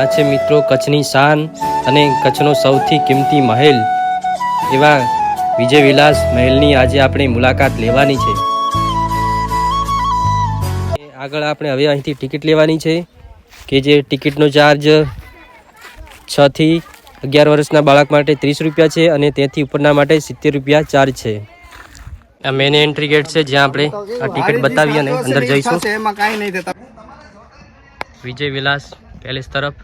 આ છે મિત્રો કચ્છની શાન અને કચ્છનો સૌથી કિંમતી મહેલ. એવા વિજય વિલાસ મહેલની આજે આપણે મુલાકાત લેવાની છે. આગળ આપણે હવે અહીંથી ટિકિટ લેવાની છે કે જે ટિકિટનો ચાર્જ છ થી અગિયાર વર્ષના બાળક માટે ત્રીસ રૂપિયા છે અને તેથી ઉપરના માટે સિત્તેર રૂપિયા ચાર્જ છે. આ મેન એન્ટ્રી ગેટ છે જ્યાં આપણે આ ટિકિટ બતાવી અને અંદર જઈશું. વિજય વિલાસ પેલેસ તરફ.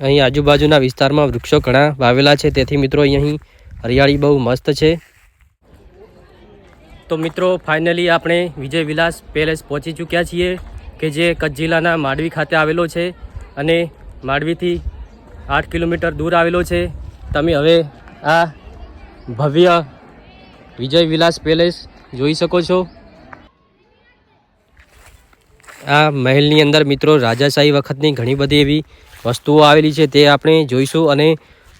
અહીં આજુબાજુના વિસ્તારમાં વૃક્ષો ઘણા વાવેલા છે. તેથી મિત્રો, અહીં હરિયાળી બહુ મસ્ત છે. તો મિત્રો, ફાઇનલી આપણે વિજય વિલાસ પેલેસ પહોંચી ચૂક્યા છીએ, કે જે કચ્છ જિલ્લાના માંડવી ખાતે આવેલો છે અને માંડવીથી આઠ કિલોમીટર દૂર આવેલો છે. તમે હવે આ ભવ્ય વિજય વિલાસ પેલેસ જોઈ શકો છો. આ મહેલની અંદર મિત્રો રાજાશાહી વખતની ઘણી બધી એવી વસ્તુઓ આવેલી છે તે આપણે જોઈશું અને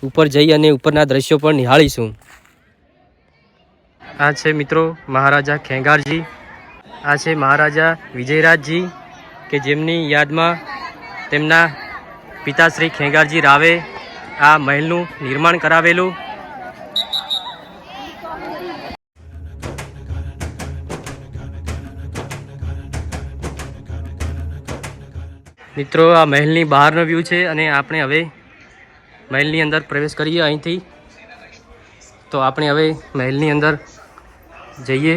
ઉપર જઈ અને ઉપરના દ્રશ્યો પણ નિહાળીશું. આ છે મિત્રો મહારાજા ખેંગારજી, આ છે મહારાજા વિજયરાજજી કે જેમની યાદમાં તેમના પિતાશ્રી ખેંગારજી રાવે આ મહેલનું નિર્માણ કરાવેલું. મિત્રો, આ મહેલની બહારનો વ્યૂ છે અને આપણે હવે મહેલની અંદર પ્રવેશ કરીએ અહીંથી. તો આપણે હવે મહેલની અંદર જઈએ.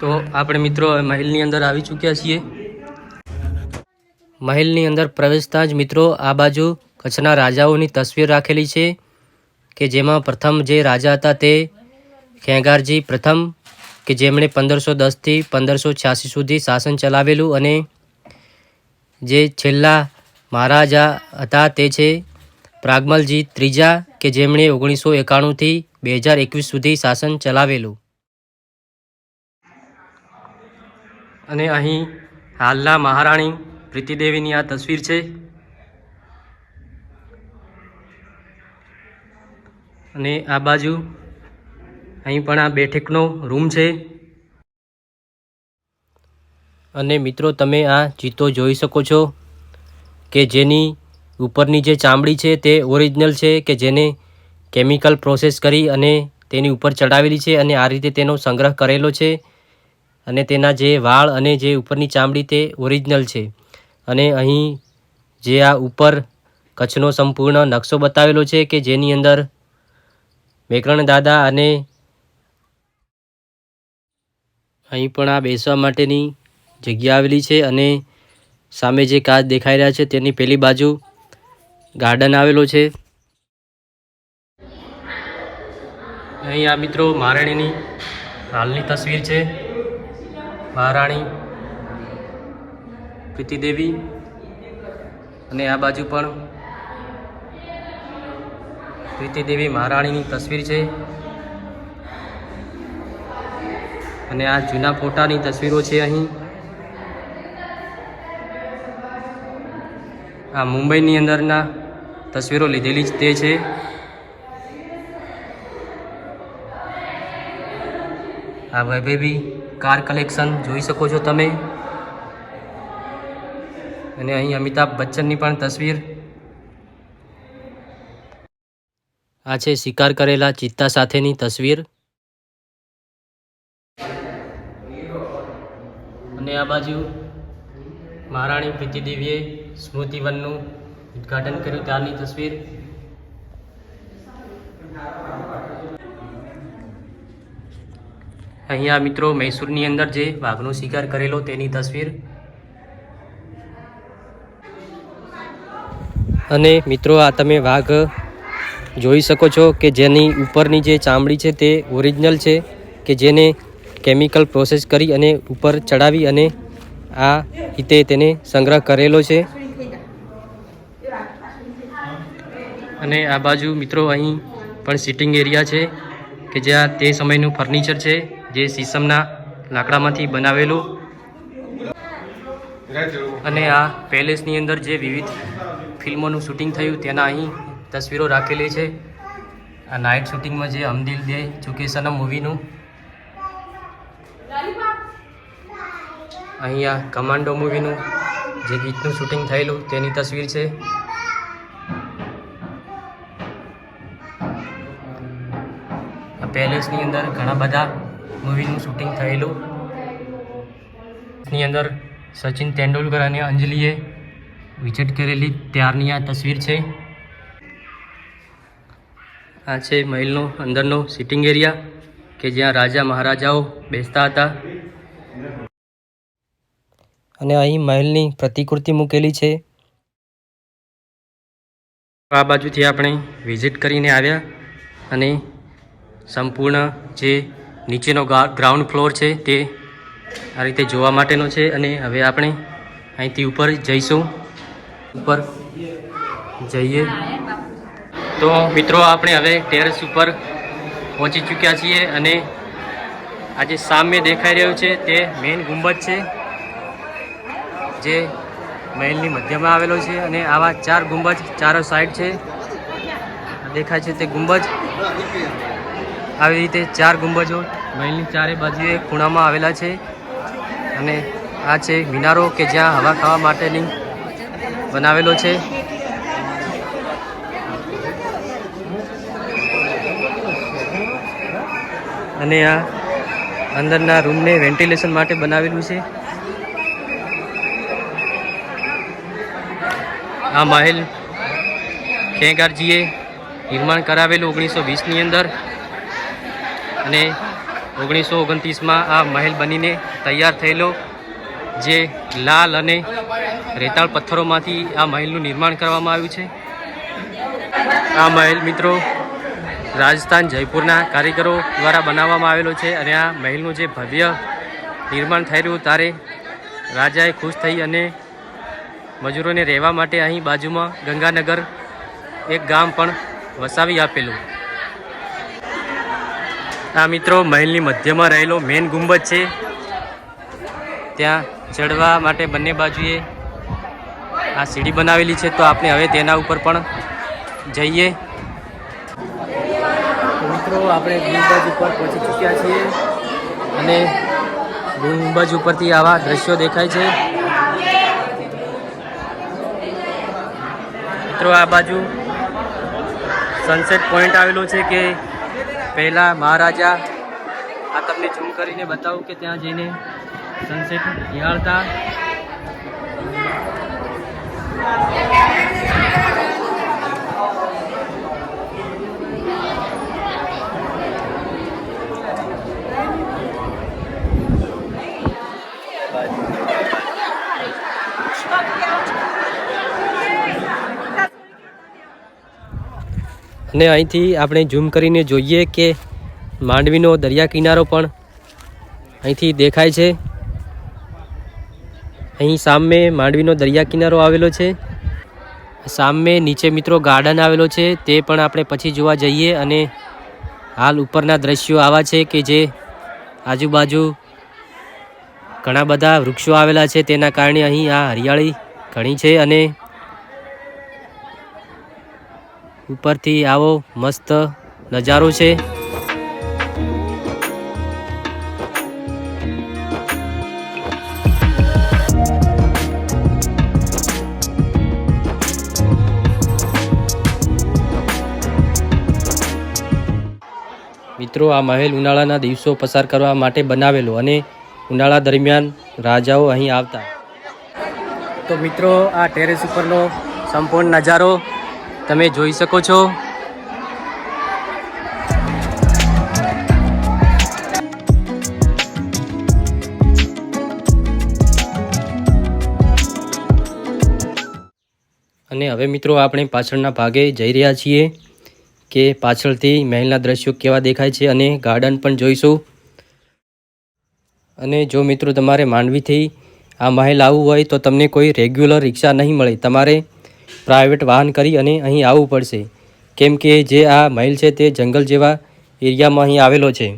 તો આપણે મિત્રો મહેલની અંદર આવી ચૂક્યા છીએ. મહેલની અંદર પ્રવેશતા જ મિત્રો આ બાજુ કચ્છના રાજાઓની તસવીર રાખેલી છે કે જેમાં પ્રથમ જે રાજા હતા તે ખેંગારજી પ્રથમ કે જેમણે પંદરસો દસથી પંદરસો છ્યાસી સુધી શાસન ચલાવેલું અને જે છેલ્લા મહારાજા હતા તે છે પ્રાગમલજી ત્રીજા કે જેમણે ઓગણીસો એકાણુંથી બે હજાર એકવીસ સુધી શાસન ચલાવેલું. અને અહીં હાલના મહારાણી પ્રીતિદેવીની આ તસવીર છે. અને આ બાજુ અહીં પણ આ બેઠકનો રૂમ છે. અને મિત્રો, તમે આ ચિત્તો જોઈ શકો છો કે જેની ઉપરની જે ચામડી છે તે ઓરિજિનલ છે કે જેને કેમિકલ પ્રોસેસ કરી અને તેની ઉપર ચડાવેલી છે અને આ રીતે તેનો સંગ્રહ કરેલો છે અને તેના જે વાળ અને જે ઉપરની ચામડી તે ઓરિજિનલ છે. અને અહીં જે આ ઉપર કચ્છનો સંપૂર્ણ નકશો બતાવેલો છે કે જેની અંદર મેકરણ દાદા અને અહીં પણ આ બેસવા માટેની જગ્યા આવેલી છે અને સામે જે કાચ દેખાઈ રહ્યા છે તેની પેલી બાજુ ગાર્ડન આવેલો છે. અહીં આ મિત્રો મહારાણીની હાલની તસવીર છે. મહારાણી પ્રીતિદેવી અને આ બાજુ પણ પ્રીતિદેવી મહારાણીની તસવીર છે. અને આ જૂના ફોટાની તસવીરો છે અહીં. આ મુંબઈની અંદરના તસવીરો લીધેલી જ તે છે. આ વૈભવી કાર કલેક્શન જોઈ શકો છો તમે. અને અહીં અમિતાભ બચ્ચનની પણ તસવીર. આ છે શિકાર કરેલા ચિત્તા સાથેની તસવીર. અને આ બાજુ. મહારાણી પ્રીતિદેવીએ સ્મૃતિવનનું ઉદ્ઘાટન કર્યું ત્યારની તસવીર. અહીંયા મિત્રો મૈસૂરની અંદર જે વાઘનો શિકાર કરેલો તેની તસવીર. અને મિત્રો આ તમે વાઘ જોઈ શકો છો કે જેની ઉપરની જે ચામડી છે તે ઓરિજિનલ છે કે જેને કેમિકલ પ્રોસેસ કરી અને ઉપર ચડાવી અને આ રીતે તેને સંગ્રહ કરેલો છે. અને આ બાજુ મિત્રો અહીં પણ સિટિંગ એરિયા છે કે જ્યાં તે સમયનું ફર્નિચર છે, જે સીસમના લાકડામાંથી બનાવેલું. અને આ પેલેસની અંદર જે વિવિધ ફિલ્મોનું શૂટિંગ થયું તેના અહીં તસવીરો રાખેલી છે. આ નાઇટ શૂટિંગમાં જે અમદિલ દે ચુકે મૂવીનું અહીંયા કમાન્ડો મૂવીનું જે ગીતનું શૂટિંગ થયેલું તેની તસવીર છે. પેલેસની અંદર ઘણા બધા મૂવીનું શૂટિંગ થયેલું. ની અંદર સચિન તેંડુલકર અને અંજલિએ વિઝિટ કરેલી ત્યારની આ તસવીર છે. આ છે મહેલનો અંદરનો સિટિંગ એરિયા કે જ્યાં રાજા મહારાજાઓ બેસતા હતા. અને અહીં મહેલની પ્રતિકૃતિ મૂકેલી છે. આ બાજુથી આપણે વિઝિટ કરીને આવ્યા અને સંપૂર્ણ જે નીચેનો ગ્રાઉન્ડ ફ્લોર છે તે આ રીતે જોવા માટેનો છે અને હવે આપણે અહીંથી ઉપર જઈશું. ઉપર જઈએ. તો મિત્રો, આપણે હવે ટેરેસ ઉપર પહોંચી ચૂક્યા છીએ અને આજે સામે દેખાઈ રહ્યું છે તે મેઇન ગુંબજ છે. જે મહેલની મધ્યમાં આવેલો છે અને આવા ચાર ગુંબજ ચારો સાઈડ છે. દેખાય છે તે ગુંબજ. આવી રીતે ચાર ગુંબજો મહેલની ચારે બાજુએ ખૂણામાં આવેલા છે. અને આ છે મિનારો કે જ્યાં હવા ખાવા માટેની બનાવેલો છે. અને આ અંદરના રૂમને વેન્ટિલેશન માટે બનાવેલું છે. આ મહેલ ખેંગારજીએ નિર્માણ કરાવેલું ઓગણીસો વીસની અંદર અને ઓગણીસો ઓગણત્રીસમાં આ મહેલ બનીને તૈયાર થયેલો, જે લાલ અને રેતાળ પથ્થરોમાંથી આ મહેલનું નિર્માણ કરવામાં આવ્યું છે. આ મહેલ મિત્રો રાજસ્થાન જયપુરના કારીગરો દ્વારા બનાવવામાં આવેલો છે અને આ મહેલનું જે ભવ્ય નિર્માણ થઈ રહ્યું ત્યારે રાજાએ ખુશ થઈ અને મજૂરોને રહેવા માટે અહીં બાજુમાં ગંગાનગર એક ગામ પણ વસાવી આપેલું. આ મિત્રો મહેલની મધ્યમાં રહેલો મેન ગુંબજ છે. ત્યાં ચડવા માટે બંને બાજુએ આ સીડી બનાવેલી છે, તો આપણે હવે તેના ઉપર પણ જઈએ. મિત્રો, આપણે ગુંબજ ઉપર પહોંચી ચૂક્યા છીએ અને ગુંબજ ઉપરથી આવા દ્રશ્યો દેખાય છે. મિત્રો, આ બાજુ સનસેટ પોઈન્ટ આવેલો છે કે પહેલાં મહારાજા, આ તમને ઝૂમ કરીને બતાવું કે ત્યાં જઈને સનસેટ નિહાળતા. અને અહીંથી આપણે ઝૂમ કરીને જોઈએ કે માંડવીનો દરિયા કિનારો પણ અહીંથી દેખાય છે. અહીં સામે માંડવીનો દરિયા કિનારો આવેલો છે. સામે નીચે મિત્રો ગાર્ડન આવેલો છે. તે પણ આપણે પછી જોવા જઈએ અને હાલ ઉપરના દ્રશ્યો આવા છે કે જે આજુબાજુ ઘણા બધા વૃક્ષો આવેલા છે. તેના કારણે અહીં આ હરિયાળી ઘણી છે અને ઉપરથી આવો મસ્ત નજારો છે. મિત્રો, આ મહેલ ઉનાળાના દિવસો પસાર કરવા માટે બનાવેલો અને ઉનાળા દરમિયાન રાજાઓ અહીં આવતા. તો મિત્રો, આ ટેરેસ ઉપરનો સંપૂર્ણ નજારો તમે જોઈ શકો છો. અને હવે મિત્રો આપણે પાછળના ભાગે જઈ રહ્યા છીએ કે પાછળથી મહેલના દ્રશ્યો કેવા દેખાય છે અને ગાર્ડન પણ જોઈશું. અને જો મિત્રો તમારે માંડવીથી આ મહેલ આવવું હોય તો તમને કોઈ રેગ્યુલર રિક્ષા નહીં મળે. તમારે પ્રાઇવેટ વાહન કરી અને અહીં આવવું પડશે. કેમ કે જે આ મહેલ છે તે જંગલ જેવા એરિયામાં અહીં આવેલો છે.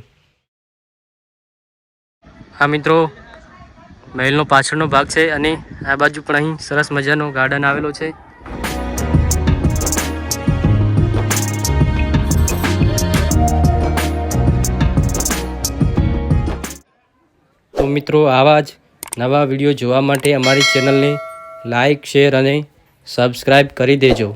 આ મિત્રો, મહેલનો પાછળનો ભાગ છે અને આ બાજુ પણ અહીં સરસ મજાનો ગાર્ડન આવેલો છે. તો મિત્રો, આવા જ નવા વીડિયો જોવા માટે અમારી ચેનલને લાઇક શેર અને સબસ્ક્રાઈબ કરી દેજો.